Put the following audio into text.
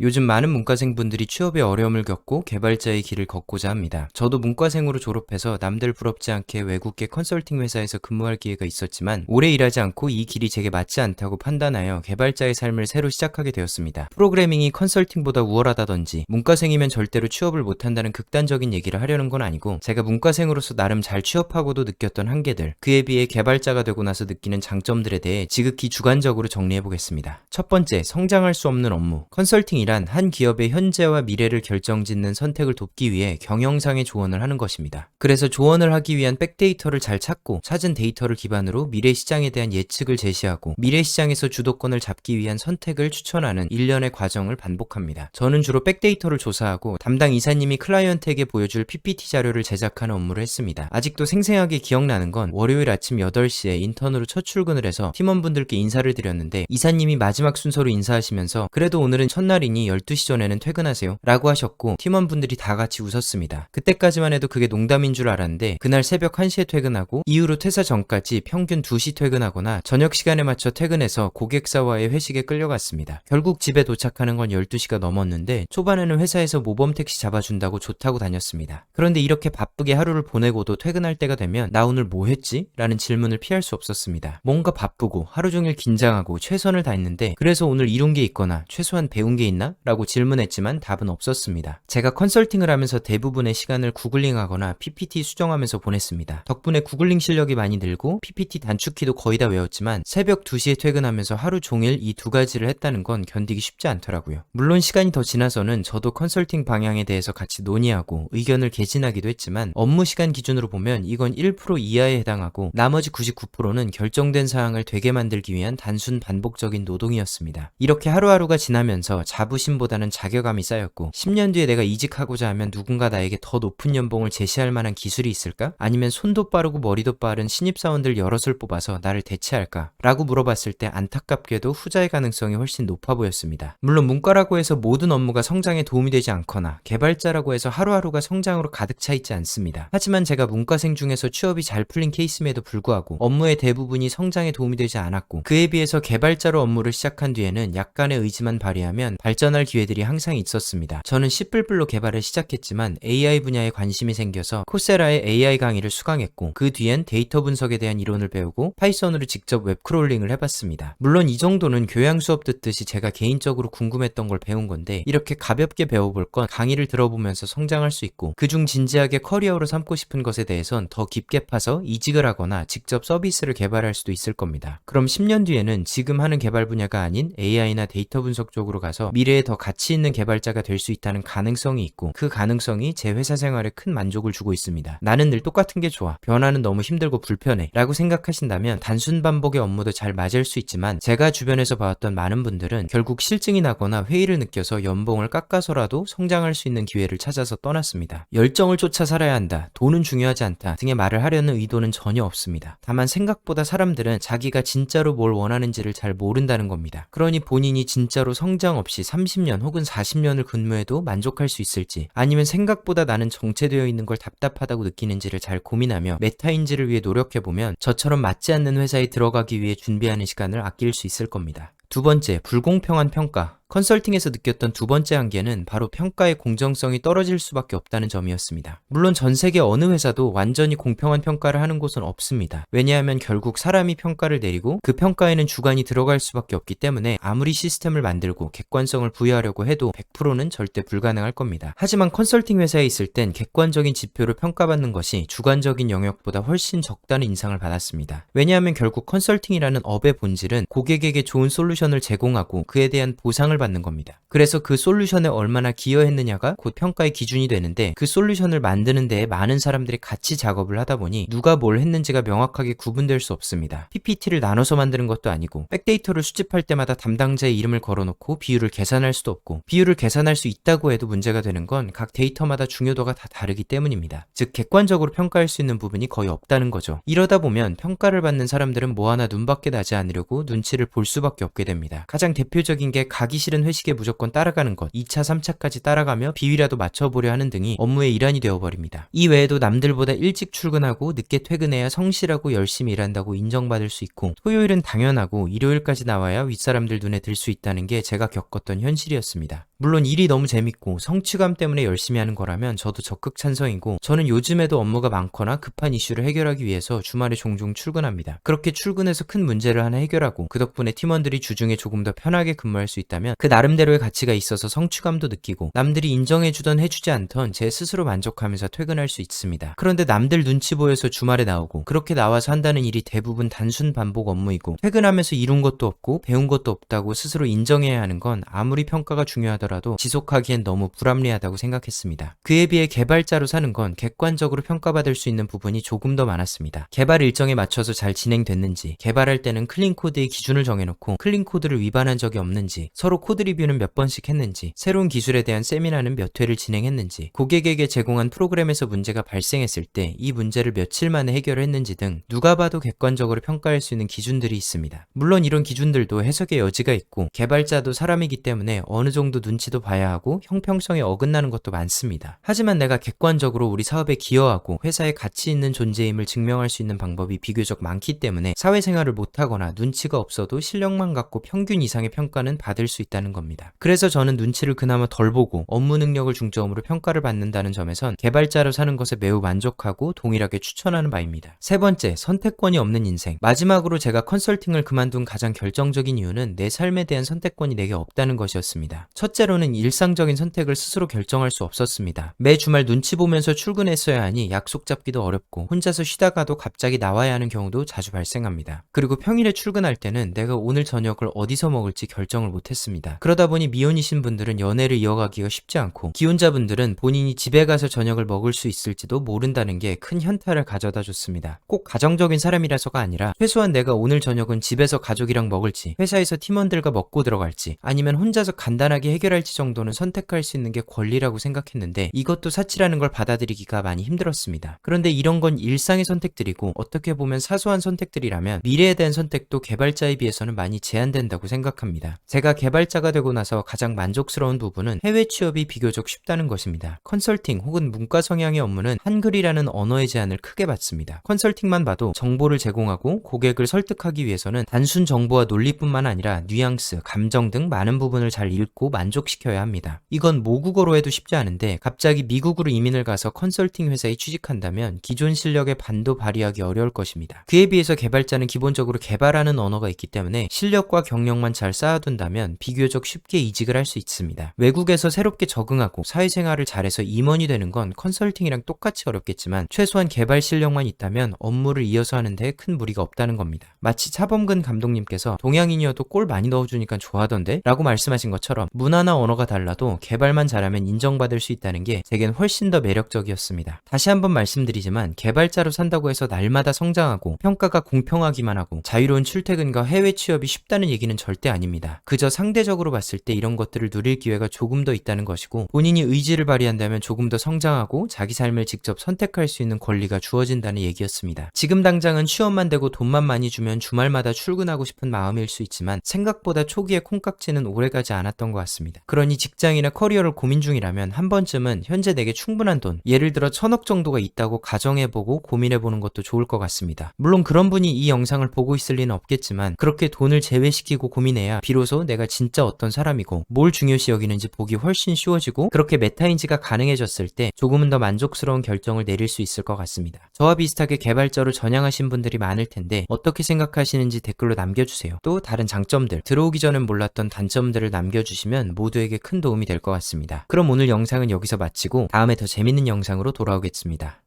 요즘 많은 문과생분들이 취업에 어려움을 겪고 개발자의 길을 걷고자 합니다. 저도 문과생으로 졸업해서 남들 부럽지 않게 외국계 컨설팅 회사에서 근무할 기회가 있었지만 오래 일하지 않고 이 길이 제게 맞지 않다고 판단하여 개발자의 삶을 새로 시작하게 되었습니다. 프로그래밍이 컨설팅보다 우월하다든지 문과생이면 절대로 취업을 못한다는 극단적인 얘기를 하려는 건 아니고 제가 문과생으로서 나름 잘 취업하고도 느꼈던 한계들 그에 비해 개발자가 되고 나서 느끼는 장점들에 대해 지극히 주관적으로 정리해 보겠습니다. 첫 번째, 성장할 수 없는 업무. 컨설팅 이란 한 기업의 현재와 미래를 결정짓는 선택을 돕기 위해 경영상의 조언을 하는 것입니다. 그래서 조언을 하기 위한 백데이터를 잘 찾고 찾은 데이터를 기반으로 미래 시장에 대한 예측을 제시하고 미래 시장에서 주도권을 잡기 위한 선택을 추천하는 일련의 과정을 반복합니다. 저는 주로 백데이터를 조사하고 담당 이사님이 클라이언트에게 보여줄 PPT 자료를 제작하는 업무를 했습니다. 아직도 생생하게 기억나는 건 월요일 아침 8시에 인턴으로 첫 출근을 해서 팀원분들께 인사를 드렸는데 이사님이 마지막 순서로 인사하시면서 그래도 오늘은 첫날이니 12시 전에는 퇴근하세요 라고 하셨고 팀원분들이 다 같이 웃었습니다. 그때까지만 해도 그게 농담인 줄 알았는데 그날 새벽 1시에 퇴근하고 이후로 퇴사 전까지 평균 2시 퇴근하거나 저녁 시간에 맞춰 퇴근해서 고객사와의 회식에 끌려갔습니다. 결국 집에 도착하는 건 12시가 넘었는데 초반에는 회사에서 모범 택시 잡아준다고 좋다고 다녔습니다. 그런데 이렇게 바쁘게 하루를 보내고도 퇴근할 때가 되면 나 오늘 뭐 했지? 라는 질문을 피할 수 없었습니다. 뭔가 바쁘고 하루 종일 긴장하고 최선을 다했는데 그래서 오늘 이룬 게 있거나 최소한 배운 게 있나? 라고 질문했지만 답은 없었습니다. 제가 컨설팅을 하면서 대부분의 시간을 구글링하거나 PPT 수정하면서 보냈습니다. 덕분에 구글링 실력이 많이 늘고 PPT 단축키도 거의 다 외웠지만 새벽 2시에 퇴근하면서 하루 종일 이 두 가지를 했다는 건 견디기 쉽지 않더라고요. 물론 시간이 더 지나서는 저도 컨설팅 방향에 대해서 같이 논의하고 의견을 개진하기도 했지만 업무 시간 기준으로 보면 이건 1% 이하에 해당하고 나머지 99%는 결정된 사항을 되게 만들기 위한 단순 반복적인 노동이었습니다. 이렇게 하루하루가 지나면서 자부 심보다는 자괴감이 쌓였고 10년 뒤에 내가 이직하고자 하면 누군가 나에게 더 높은 연봉을 제시할 만한 기술이 있을까? 아니면 손도 빠르고 머리도 빠른 신입사원들 여럿을 뽑아서 나를 대체할까? 라고 물어봤을 때 안타깝게도 후자의 가능성이 훨씬 높아 보였습니다. 물론 문과라고 해서 모든 업무가 성장에 도움이 되지 않거나 개발자라고 해서 하루하루가 성장으로 가득 차 있지 않습니다. 하지만 제가 문과생 중에서 취업이 잘 풀린 케이스임에도 불구하고 업무의 대부분이 성장에 도움이 되지 않았고 그에 비해서 개발자로 업무를 시작한 뒤에는 약간의 의지만 발휘하면 발전 할 기회들이 항상 있었습니다. 저는 C++ 개발을 시작했지만 AI 분야에 관심이 생겨서 코세라의 AI 강의를 수강했고 그 뒤엔 데이터 분석에 대한 이론을 배우고 파이썬으로 직접 웹 크롤링을 해봤습니다. 물론 이 정도는 교양 수업 듣듯이 제가 개인적으로 궁금했던 걸 배운 건데 이렇게 가볍게 배워볼 건 강의를 들어보면서 성장할 수 있고 그중 진지하게 커리어로 삼고 싶은 것에 대해선 더 깊게 파서 이직을 하거나 직접 서비스를 개발할 수도 있을 겁니다. 그럼 10년 뒤에는 지금 하는 개발 분야가 아닌 AI나 데이터 분석 쪽으로 가서 미래 에 더 가치 있는 개발자가 될 수 있다는 가능성이 있고 그 가능성이 제 회사 생활에 큰 만족을 주고 있습니다. 나는 늘 똑같은 게 좋아. 변화는 너무 힘들고 불편해. 라고 생각하신다면 단순 반복의 업무도 잘 맞을 수 있지만 제가 주변에서 봐왔던 많은 분들은 결국 실증이 나거나 회의를 느껴서 연봉을 깎아서라도 성장할 수 있는 기회를 찾아서 떠났습니다. 열정을 쫓아 살아야 한다. 돈은 중요하지 않다. 등의 말을 하려는 의도는 전혀 없습니다. 다만 생각보다 사람들은 자기가 진짜로 뭘 원하는지를 잘 모른다는 겁니다. 그러니 본인이 진짜로 성장 없이 30년 혹은 40년을 근무해도 만족할 수 있을지 아니면 생각보다 나는 정체되어 있는 걸 답답하다고 느끼는지를 잘 고민하며 메타인지를 위해 노력해보면 저처럼 맞지 않는 회사에 들어가기 위해 준비하는 시간을 아낄 수 있을 겁니다. 두 번째, 불공평한 평가. 컨설팅에서 느꼈던 두 번째 한계는 바로 평가의 공정성이 떨어질 수밖에 없다는 점이었습니다. 물론 전 세계 어느 회사도 완전히 공평한 평가를 하는 곳은 없습니다. 왜냐하면 결국 사람이 평가를 내리고 그 평가에는 주관이 들어갈 수밖에 없기 때문에 아무리 시스템을 만들고 객관성을 부여하려고 해도 100%는 절대 불가능할 겁니다. 하지만 컨설팅 회사에 있을 땐 객관적인 지표로 평가받는 것이 주관적인 영역보다 훨씬 적다는 인상을 받았습니다. 왜냐하면 결국 컨설팅이라는 업의 본질은 고객에게 좋은 솔루션을 제공하고 그에 대한 보상 을 받는 겁니다. 그래서 그 솔루션에 얼마나 기여했느냐가 곧 평가의 기준이 되는데 그 솔루션을 만드는 데에 많은 사람들이 같이 작업을 하다 보니 누가 뭘 했는지가 명확하게 구분될 수 없습니다. PPT를 나눠서 만드는 것도 아니고 백데이터를 수집할 때마다 담당자의 이름을 걸어놓고 비율을 계산할 수도 없고 비율을 계산할 수 있다고 해도 문제가 되는 건 각 데이터마다 중요도가 다 다르기 때문입니다. 즉 객관적으로 평가할 수 있는 부분이 거의 없다는 거죠. 이러다 보면 평가를 받는 사람들은 뭐 하나 눈밖에 나지 않으려고 눈치를 볼 수밖에 없게 됩니다. 가장 대표적인 게 가기 싫은 회식에 무조건 따라가는 것, 2차, 3차까지 따라가며 비위라도 맞춰보려 하는 등이 업무의 일환이 되어버립니다. 이 외에도 남들보다 일찍 출근하고 늦게 퇴근해야 성실하고 열심히 일한다고 인정받을 수 있고 토요일은 당연하고 일요일까지 나와야 윗사람들 눈에 들 수 있다는 게 제가 겪었던 현실이었습니다. 물론 일이 너무 재밌고 성취감 때문에 열심히 하는 거라면 저도 적극 찬성이고 저는 요즘에도 업무가 많거나 급한 이슈를 해결하기 위해서 주말에 종종 출근합니다. 그렇게 출근해서 큰 문제를 하나 해결하고 그 덕분에 팀원들이 주중에 조금 더 편하게 근무할 수 있다면 그 나름대로의 가치가 있어서 성취감도 느끼고 남들이 인정해주던 해주지 않던 제 스스로 만족하면서 퇴근할 수 있습니다. 그런데 남들 눈치 보여서 주말에 나오고 그렇게 나와서 한다는 일이 대부분 단순 반복 업무이고 퇴근하면서 이룬 것도 없고 배운 것도 없다고 스스로 인정해야 하는 건 아무리 평가가 중요하더라도 지속하기엔 너무 불합리하다고 생각했습니다. 그에 비해 개발자로 사는 건 객관적으로 평가받을 수 있는 부분이 조금 더 많았습니다. 개발 일정에 맞춰서 잘 진행됐는지, 개발할 때는 클린 코드의 기준을 정해놓고 클린 코드를 위반한 적이 없는지, 서로 코드 리뷰는 몇 번씩 했는지, 새로운 기술에 대한 세미나는 몇 회를 진행했는지, 고객에게 제공한 프로그램에서 문제가 발생했을 때 이 문제를 며칠 만에 해결했는지 등 누가 봐도 객관적으로 평가할 수 있는 기준들이 있습니다. 물론 이런 기준들도 해석의 여지가 있고 개발자도 사람이기 때문에 어느 정도 눈치도 봐야 하고 형평성에 어긋나는 것도 많습니다. 하지만 내가 객관적으로 우리 사업에 기여하고 회사에 가치 있는 존재임을 증명할 수 있는 방법이 비교적 많기 때문에 사회생활을 못하거나 눈치가 없어도 실력만 갖고 평균 이상의 평가는 받을 수 있다 는 겁니다. 그래서 저는 눈치를 그나마 덜 보고 업무 능력을 중점으로 평가를 받는다는 점에선 개발자로 사는 것에 매우 만족하고 동일하게 추천하는 바입니다. 세 번째, 선택권이 없는 인생. 마지막으로 제가 컨설팅을 그만둔 가장 결정적인 이유는 내 삶에 대한 선택권이 내게 없다는 것이었습니다. 첫째로는 일상적인 선택을 스스로 결정할 수 없었습니다. 매 주말 눈치 보면서 출근했어야 하니 약속 잡기도 어렵고 혼자서 쉬다가도 갑자기 나와야 하는 경우도 자주 발생합니다. 그리고 평일에 출근할 때는 내가 오늘 저녁을 어디서 먹을지 결정을 못했습니다. 그러다 보니 미혼이신 분들은 연애를 이어가기가 쉽지 않고 기혼자분들은 본인이 집에 가서 저녁을 먹을 수 있을지도 모른다는 게 큰 현타를 가져다 줬습니다. 꼭 가정적인 사람이라서가 아니라 최소한 내가 오늘 저녁은 집에서 가족이랑 먹을지 회사에서 팀원들과 먹고 들어갈지 아니면 혼자서 간단하게 해결할지 정도는 선택할 수 있는 게 권리라고 생각했는데 이것도 사치라는 걸 받아들이기가 많이 힘들었습니다. 그런데 이런 건 일상의 선택들이고 어떻게 보면 사소한 선택들이라면 미래에 대한 선택도 개발자에 비해서는 많이 제한된다고 생각합니다. 제가 개발자 가 되고 나서 가장 만족스러운 부분은 해외 취업이 비교적 쉽다는 것입니다. 컨설팅 혹은 문과 성향의 업무는 한글이라는 언어의 제한을 크게 받습니다. 컨설팅만 봐도 정보를 제공하고 고객을 설득하기 위해서는 단순 정보와 논리뿐만 아니라 뉘앙스, 감정 등 많은 부분을 잘 읽고 만족시켜야 합니다. 이건 모국어로 해도 쉽지 않은데 갑자기 미국으로 이민을 가서 컨설팅 회사에 취직한다면 기존 실력의 반도 발휘하기 어려울 것입니다. 그에 비해서 개발자는 기본적으로 개발하는 언어가 있기 때문에 실력과 경력만 잘 쌓아둔다면 비교 적 쉽게 이직을 할 수 있습니다. 외국에서 새롭게 적응하고 사회생활을 잘해서 임원이 되는 건 컨설팅이랑 똑같이 어렵겠지만 최소한 개발 실력만 있다면 업무를 이어서 하는 데 큰 무리가 없다는 겁니다. 마치 차범근 감독님께서 동양인이어도 골 많이 넣어주니까 좋아하던데? 라고 말씀하신 것처럼 문화나 언어가 달라도 개발만 잘하면 인정받을 수 있다는 게 제겐 훨씬 더 매력적이었습니다. 다시 한번 말씀드리지만 개발자로 산다고 해서 날마다 성장하고 평가가 공평하기만 하고 자유로운 출퇴근과 해외 취업이 쉽다는 얘기는 절대 아닙니다. 그저 상대적 으로 봤을 때 이런 것들을 누릴 기회가 조금 더 있다는 것이고 본인이 의지를 발휘한다면 조금 더 성장하고 자기 삶을 직접 선택할 수 있는 권리가 주어진다는 얘기였습니다. 지금 당장은 취업만 되고 돈만 많이 주면 주말마다 출근하고 싶은 마음일 수 있지만 생각보다 초기에 콩깍지는 오래가지 않았던 것 같습니다. 그러니 직장이나 커리어를 고민 중이라면 한 번쯤은 현재 내게 충분한 돈, 예를 들어 천억 정도가 있다고 가정해보고 고민해보는 것도 좋을 것 같습니다. 물론 그런 분이 이 영상을 보고 있을 리는 없겠지만 그렇게 돈을 제외시키고 고민해야 비로소 내가 진짜 어떤 사람이고 뭘 중요시 여기는지 보기 훨씬 쉬워지고 그렇게 메타인지가 가능해졌을 때 조금은 더 만족스러운 결정을 내릴 수 있을 것 같습니다. 저와 비슷하게 개발자로 전향하신 분들이 많을 텐데 어떻게 생각하시는지 댓글로 남겨주세요. 또 다른 장점들, 들어오기 전엔 몰랐던 단점들을 남겨주시면 모두에게 큰 도움이 될 것 같습니다. 그럼 오늘 영상은 여기서 마치고 다음에 더 재밌는 영상으로 돌아오겠습니다.